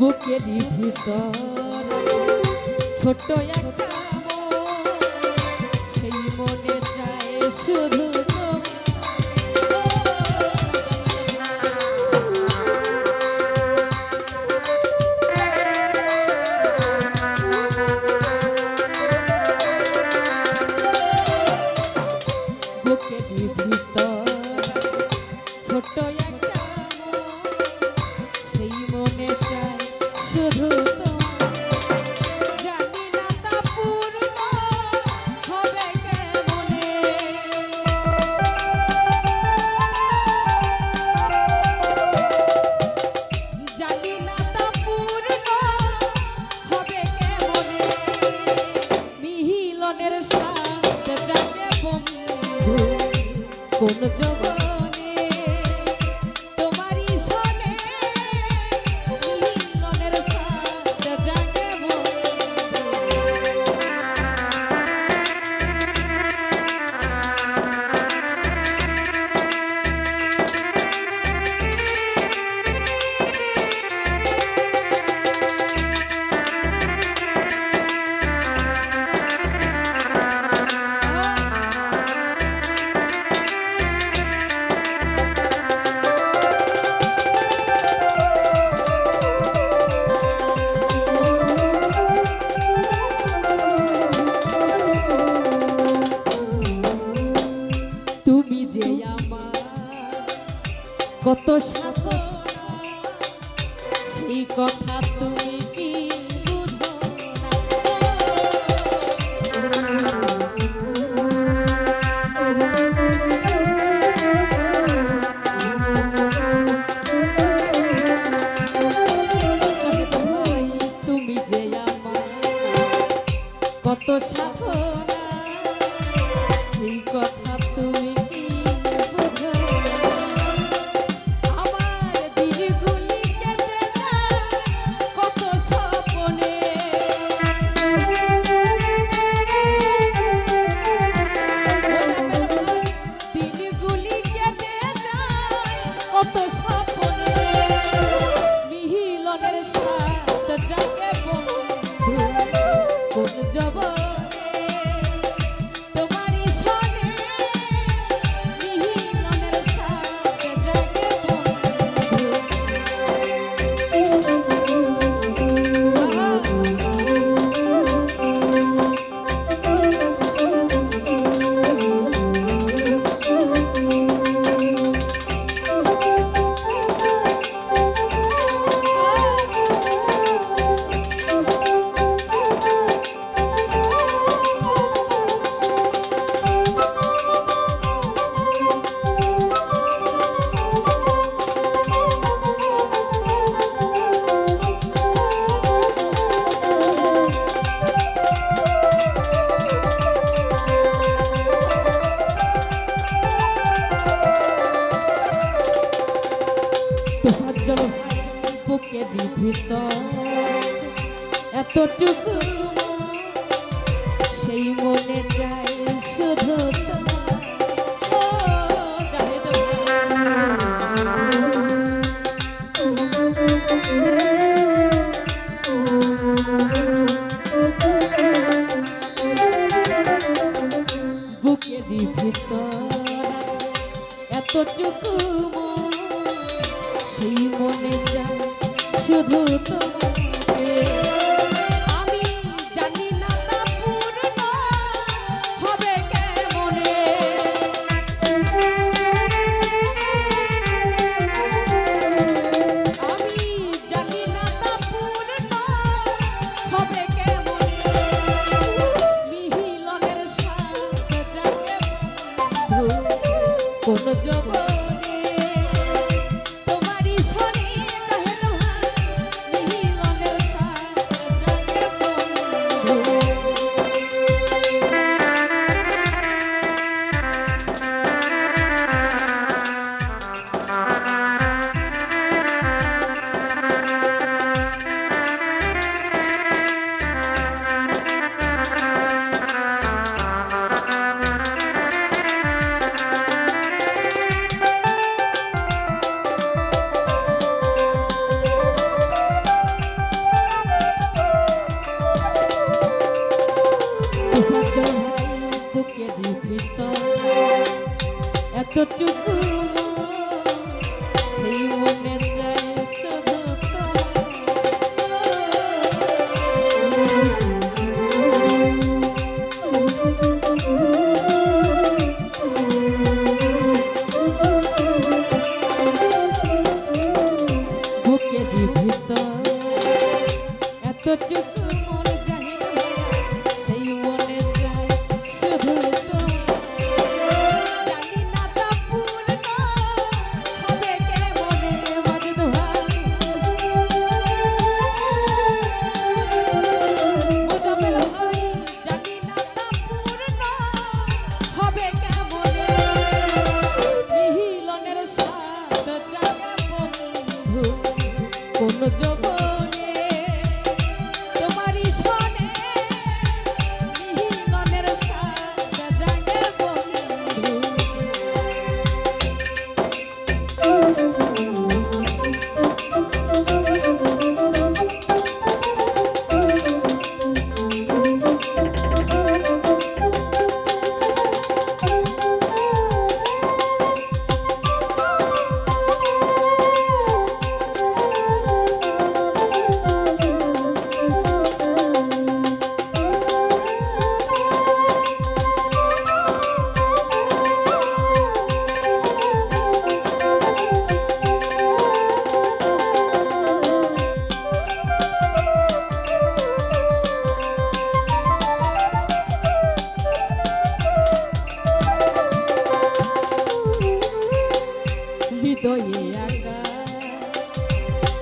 বুকের ভিতর ছোট্ট একটা সেই মনে চায় শুধু জীবনের সাথে যাকে বন্ধু কোন জগৎ কত সাধনা সেই কথা তুমি কি কত সা চলো বুকে বিভীত এতটুকু সেই মনে যায় শুধু মনে চায়। শুধু তোমার বুকে দীপিত এতটুকু সেই কোন জগৎ।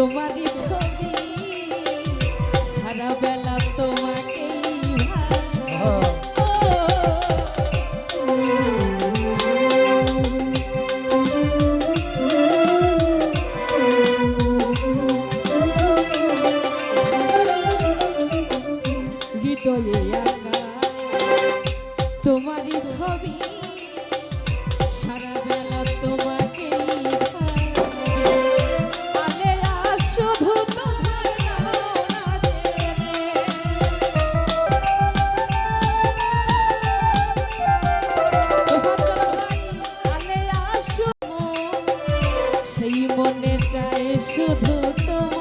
Sou মনে চায় শুধু তোমার